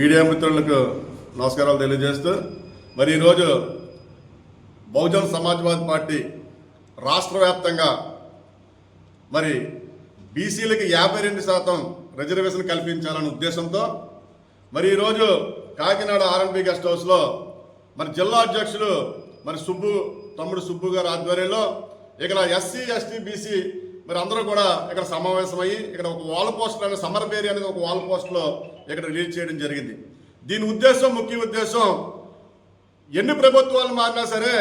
Media మిత్రులకు నమస్కారాలు తెలియజేస్తూ మరి ఈరోజు బహుజన్ సమాజ్వాదీ పార్టీ రాష్ట్ర వ్యాప్తంగా మరి బీసీలకి యాభై రెండు శాతం రిజర్వేషన్ కల్పించాలనే ఉద్దేశంతో మరి ఈరోజు కాకినాడ ఆర్ఎన్బి గెస్ట్ హౌస్లో మరి జిల్లా అధ్యక్షులు మరి సుబ్బు తమ్ముడు సుబ్బు గారి ఆధ్వర్యంలో ఇక్కడ ఎస్సీ ఎస్టీ బీసీ మరి అందరూ కూడా ఇక్కడ సమావేశమయ్యి ఇక్కడ ఒక వాల్ పోస్టర్ అనే సమ్మర్ బేరీ అనేది ఒక వాల్ పోస్ట్లో ఇక్కడ రిలీజ్ చేయడం జరిగింది. దీని ఉద్దేశం ముఖ్య ఉద్దేశం ఎన్ని ప్రభుత్వాలు మారినా సరే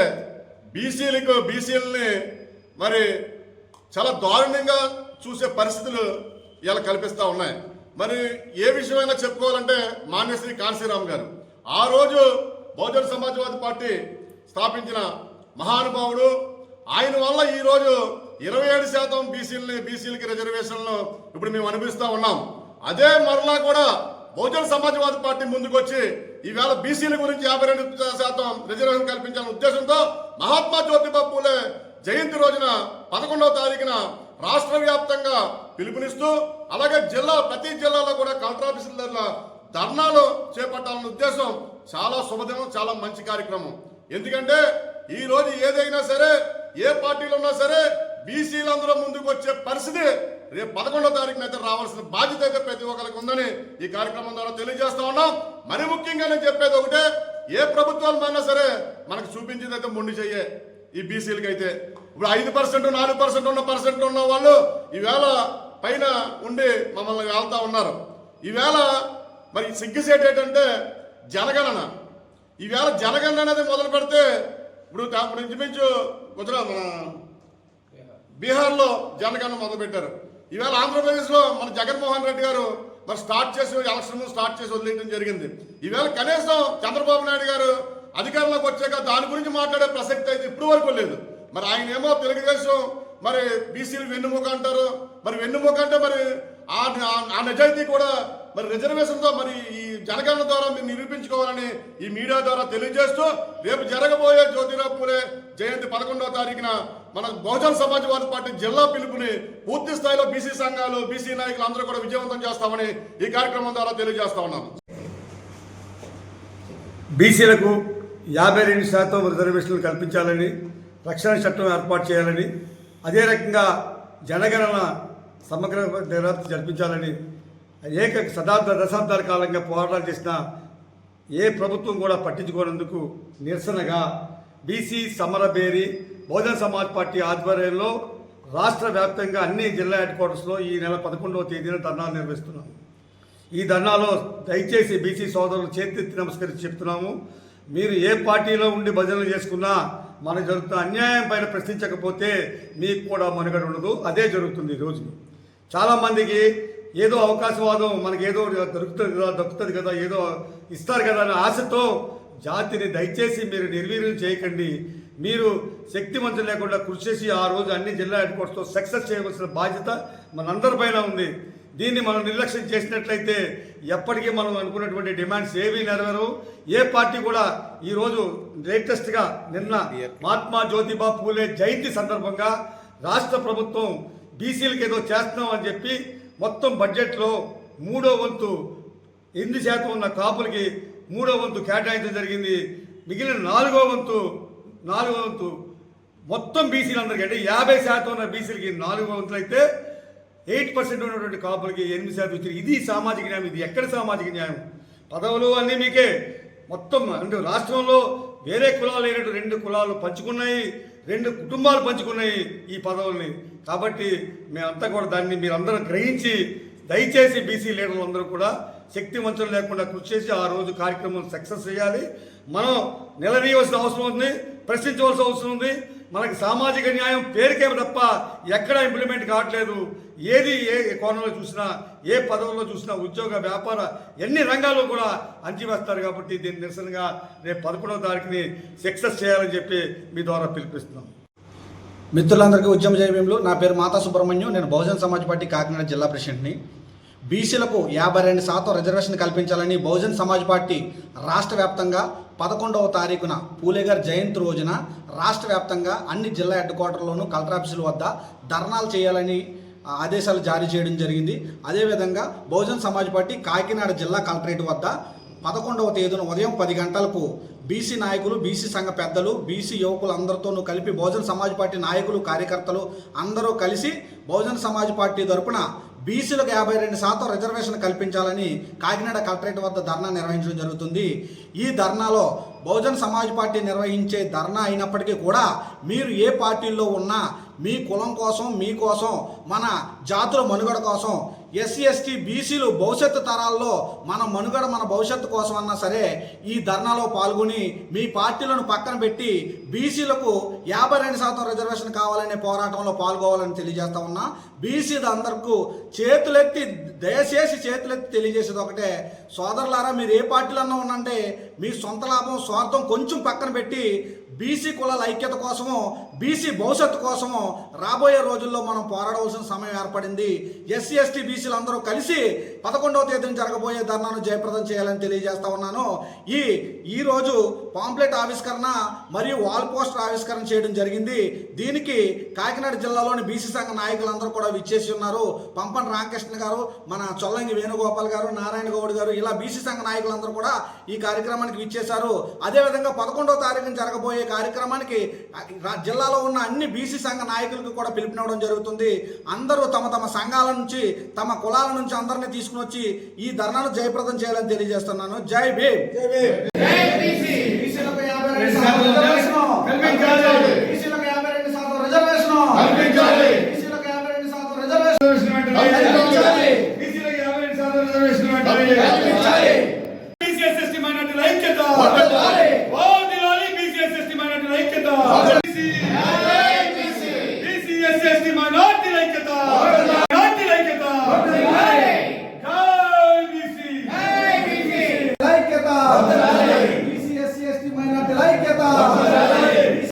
బీసీలకు బీసీలని మరి చాలా దారుణంగా చూసే పరిస్థితులు ఇలా కల్పిస్తూ ఉన్నాయి. మరి ఏ విషయమైనా చెప్పుకోవాలంటే మాన్యశ్రీ కాంశీరామ్ గారు. ఆ రోజు బహుజన సమాజ్వాదీ పార్టీ స్థాపించిన మహానుభావుడు ఆయన వల్ల ఈరోజు ఇరవై ఏడు శాతం బీసీలని బీసీలకి రిజర్వేషన్లు ఇప్పుడు మేము అనిపిస్తా ఉన్నాం. అదే మరలా కూడా బహుజన సమాజ్వాదీ పార్టీ ముందుకొచ్చి ఈవేళ బీసీల గురించి యాభై రెండు శాతం రిజర్వేషన్ కల్పించాలనే ఉద్దేశంతో మహాత్మా జ్యోతిబా పూలే జయంతి రోజున పదకొండవ తారీఖున రాష్ట్ర వ్యాప్తంగా పిలుపునిస్తూ అలాగే జిల్లా ప్రతి జిల్లాలో కూడా కలెక్టర్ ఆఫీసుల దగ్గర ధర్నాలు చేపట్టాలన్న ఉద్దేశం చాలా శుభదినం చాలా మంచి కార్యక్రమం. ఎందుకంటే ఈ రోజు ఏదైనా సరే ఏ పార్టీలో ఉన్నా సరే బీసీలందరూ ముందుకు వచ్చే పరిస్థితి రేపు పదకొండో తారీఖున అయితే రావాల్సిన బాధ్యత అయితే ప్రతి ఒక్కరికి ఉందని ఈ కార్యక్రమం ద్వారా తెలియజేస్తా ఉన్నాం. మరి ముఖ్యంగా నేను చెప్పేది ఒకటే ఏ ప్రభుత్వాలు మారినా సరే మనకు చూపించేది అయితే మొండి చెయ్యే ఈ బీసీలకి అయితే ఇప్పుడు ఐదు పర్సెంట్ నాలుగు పర్సెంట్ ఉన్న పర్సెంట్ ఉన్న వాళ్ళు ఈవేళ పైన ఉండి మమ్మల్ని వెళ్తా ఉన్నారు. ఈవేళ మరి సిగ్గుసేట్ ఏంటంటే జనగణన. ఈవేళ జనగణన అనేది మొదలు పెడితే ఇప్పుడు ఇంచుమించు గుజరాత్ మన బీహార్లో జనగణన మొదలుపెట్టారు. ఈవేళ ఆంధ్రప్రదేశ్లో మన జగన్మోహన్ రెడ్డి గారు మరి స్టార్ట్ చేసి ఎలక్షన్ స్టార్ట్ చేసి వదిలేయడం జరిగింది. ఈవేళ కనీసం చంద్రబాబు నాయుడు గారు అధికారంలోకి వచ్చాక దాని గురించి మాట్లాడే ప్రసక్తి అయితే ఇప్పుడు వరకు లేదు. మరి ఆయన ఏమో తెలుగుదేశం మరి బీసీలు వెన్నుముక అంటారు. మరి వెన్నుముక అంటే మరి ఆ నిజాయితీ కూడా మరి రిజర్వేషన్తో మరి ఈ జనగణన ద్వారా మీరు నిరూపించుకోవాలని ఈ మీడియా ద్వారా తెలియజేస్తూ రేపు జరగబోయే జ్యోతిరావు పూలే జయంతి పదకొండవ తారీఖున మన బహుజన సమాజ్వాదీ పార్టీ జిల్లా పిలుపుని పూర్తి స్థాయిలో బీసీ సంఘాలు బీసీ నాయకులు అందరూ కూడా విజయవంతం చేస్తామని ఈ కార్యక్రమం ద్వారా తెలియజేస్తా ఉన్నాం. బీసీలకు యాభై రెండు శాతం రిజర్వేషన్లు కల్పించాలని రక్షణ చట్టం ఏర్పాటు చేయాలని అదే రకంగా జనగణన సమగ్ర నిర్వహణ జరిపించాలని ఏక శతాబ్ద దశాబ్దాల కాలంగా పోరాటాలు చేసిన ఏ ప్రభుత్వం కూడా పట్టించుకోనందుకు నిరసనగా బీసీ సమరబేరి బహుజన సమాజ్ పార్టీ ఆధ్వర్యంలో రాష్ట్ర వ్యాప్తంగా అన్ని జిల్లా హెడ్ క్వార్టర్స్లో ఈ నెల పదకొండవ తేదీన ధర్నాలు నిర్వహిస్తున్నాము. ఈ ధర్నాలో దయచేసి బీసీ సోదరులు చేతెత్తి నమస్కరించి చెప్తున్నాము. మీరు ఏ పార్టీలో ఉండి భజనలు చేసుకున్నా మనకు జరుగుతున్న అన్యాయం పైన ప్రశ్నించకపోతే మీకు కూడా మనుగడ ఉండదు. అదే జరుగుతుంది ఈ రోజు. చాలామందికి ఏదో అవకాశవాదం మనకి ఏదో దొరుకుతుంది కదా దొరుకుతుంది కదా ఏదో ఇస్తారు కదా అనే ఆశతో జాతిని దయచేసి మీరు నిర్వీర్యం చేయకండి. మీరు శక్తివంతం లేకుండా కృషి చేసి ఆ రోజు అన్ని జిల్లా హెడ్ క్వార్టర్స్తో సక్సెస్ చేయవలసిన బాధ్యత మనందరిపైన ఉంది. దీన్ని మనం నిర్లక్ష్యం చేసినట్లయితే ఎప్పటికీ మనం అనుకున్నటువంటి డిమాండ్స్ ఏవీ నెరవేరవు. ఏ పార్టీ కూడా ఈరోజు లేటెస్ట్గా నిన్న మహాత్మా జ్యోతిబా పూలే జయంతి సందర్భంగా రాష్ట్ర ప్రభుత్వం బీసీలకు ఏదో చేస్తున్నాం అని చెప్పి మొత్తం బడ్జెట్లో మూడో వంతు ఎనిమిది శాతం ఉన్న కాపులకి మూడో వంతు కేటాయించడం జరిగింది. మిగిలిన నాలుగో వంతు నాలుగో వంతు మొత్తం బీసీలందరికీ అంటే యాభై శాతం ఉన్న బీసీలకి నాలుగో వంతులు అయితే ఎయిట్ పర్సెంట్ ఉన్నటువంటి కాపులకి ఎనిమిది శాతం ఇచ్చారు. ఇది సామాజిక న్యాయం ఇది ఎక్కడ సామాజిక న్యాయం? పదవులు అన్నీ మీకే. మొత్తం అంటే రాష్ట్రంలో వేరే కులాలు లేనట్టు రెండు కులాలు పంచుకున్నాయి రెండు కుటుంబాలు పంచుకున్నాయి ఈ పదవుల్ని. కాబట్టి మేమంతా కూడా దాన్ని మీరందరూ గ్రహించి దయచేసి బీసీ లీడర్లు అందరూ కూడా శక్తివంతులు లేకుండా కృషి చేసి ఆ రోజు కార్యక్రమం సక్సెస్ చేయాలి. మనం నిలదీయవలసిన అవసరం ఉంది ప్రశ్నించవలసిన అవసరం ఉంది. మనకి సామాజిక న్యాయం పేరుకే తప్ప ఎక్కడ ఇంప్లిమెంట్ కావట్లేదు. ఏది ఏ కోణంలో చూసినా ఏ పదవుల్లో చూసినా ఉద్యోగ వ్యాపార ఎన్ని రంగాల్లో కూడా అంచివేస్తారు కాబట్టి దీన్ని నిరసనగా రేపు పదకొండవ తారీఖుని సక్సెస్ చేయాలని చెప్పి మీ ద్వారా పిలిపిస్తున్నాం. మిత్రులందరికీ ఉద్యమ జయభీములు. నా పేరు మాతా సుబ్రహ్మణ్యం. నేను బహుజన్ సమాజ్ పార్టీ కాకినాడ జిల్లా ప్రెసిడెంట్ని. బీసీలకు యాభై రెండు శాతం రిజర్వేషన్ కల్పించాలని బహుజన్ సమాజ్ పార్టీ రాష్ట్ర వ్యాప్తంగా పదకొండవ తారీఖున పూలేగర్ జయంతి రోజున రాష్ట్ర వ్యాప్తంగా అన్ని జిల్లా హెడ్ క్వార్టర్లోనూ కలెక్టర్ ఆఫీసుల వద్ద ధర్నాలు చేయాలని ఆదేశాలు జారీ చేయడం జరిగింది. అదేవిధంగా బహుజన్ సమాజ్ పార్టీ కాకినాడ జిల్లా కలెక్టరేట్ వద్ద పదకొండవ తేదీన ఉదయం పది గంటలకు బీసీ నాయకులు బీసీ సంఘ పెద్దలు బీసీ యువకులు అందరితోనూ కలిపి బహుజన్ సమాజ్ పార్టీ నాయకులు కార్యకర్తలు అందరూ కలిసి బహుజన్ సమాజ్ పార్టీ తరపున బీసీలకు యాభై రెండు శాతం రిజర్వేషన్ కల్పించాలని కాకినాడ కలెక్టరేట్ వద్ద ధర్నా నిర్వహించడం జరుగుతుంది. ఈ ధర్నాలో బహుజన్ సమాజ్ పార్టీ నిర్వహించే ధర్నా అయినప్పటికీ కూడా మీరు ఏ పార్టీల్లో ఉన్నా మీ కులం కోసం మీకోసం మన జాతుల మనుగడ కోసం ఎస్సీ ఎస్టీ బీసీలు భవిష్యత్తు తరాల్లో మన మనుగడ మన భవిష్యత్తు కోసం అన్నా సరే ఈ ధర్నాలో పాల్గొని మీ పార్టీలను పక్కన పెట్టి బీసీలకు యాభై రెండు శాతం రిజర్వేషన్ కావాలనే పోరాటంలో పాల్గొవాలని తెలియజేస్తా ఉన్నా. బీసీ అందరికీ చేతులెత్తి దయచేసి చేతులెత్తి తెలియజేసేది ఒకటే. సోదరులారా మీరు ఏ పార్టీలో అన్నా ఉండంటే మీ సొంత లాభం స్వార్థం కొంచెం పక్కన పెట్టి బీసీ కులాల ఐక్యత కోసము బీసీ భవిష్యత్తు కోసము రాబోయే రోజుల్లో మనం పోరాడవలసిన సమయం ఏర్పడింది. ఎస్సీ ఎస్టీ బీసీలు అందరూ కలిసి పదకొండవ తేదీన జరగబోయే ధర్నాను జయప్రదం చేయాలని తెలియజేస్తా ఉన్నాను. ఈ ఈరోజు పాంప్లెట్ ఆవిష్కరణ మరియు వాల్ పోస్టర్ ఆవిష్కరణ చేయడం జరిగింది. దీనికి కాకినాడ జిల్లాలోని బీసీ సంఘ నాయకులందరూ కూడా విచ్చేసి ఉన్నారు. పంపన రామకృష్ణ గారు మన చొల్లంగి వేణుగోపాల్ గారు నారాయణ గౌడ్ గారు ఇలా బీసీ సంఘ నాయకులందరూ కూడా ఈ కార్యక్రమానికి విచ్చేశారు. అదేవిధంగా పదకొండవ తారీఖున జరగబోయే కార్యక్రమానికి జిల్లాలో ఉన్న అన్ని బీసీ సంఘ నాయకులకు కూడా పిలుపునివ్వడం జరుగుతుంది. అందరూ తమ తమ సంఘాల నుంచి తమ కులాల నుంచి అందరినీ తీసుకుని వచ్చి ఈ ధర్నాను జయప్రదం చేయాలని తెలియజేస్తున్నాను. జై భీమ్! రెండు శాతం రిజర్వేషను. కల్పించాలి. బీసీలకు యాభై రెండు శాతం రిజర్వేషను. కల్పించాలి.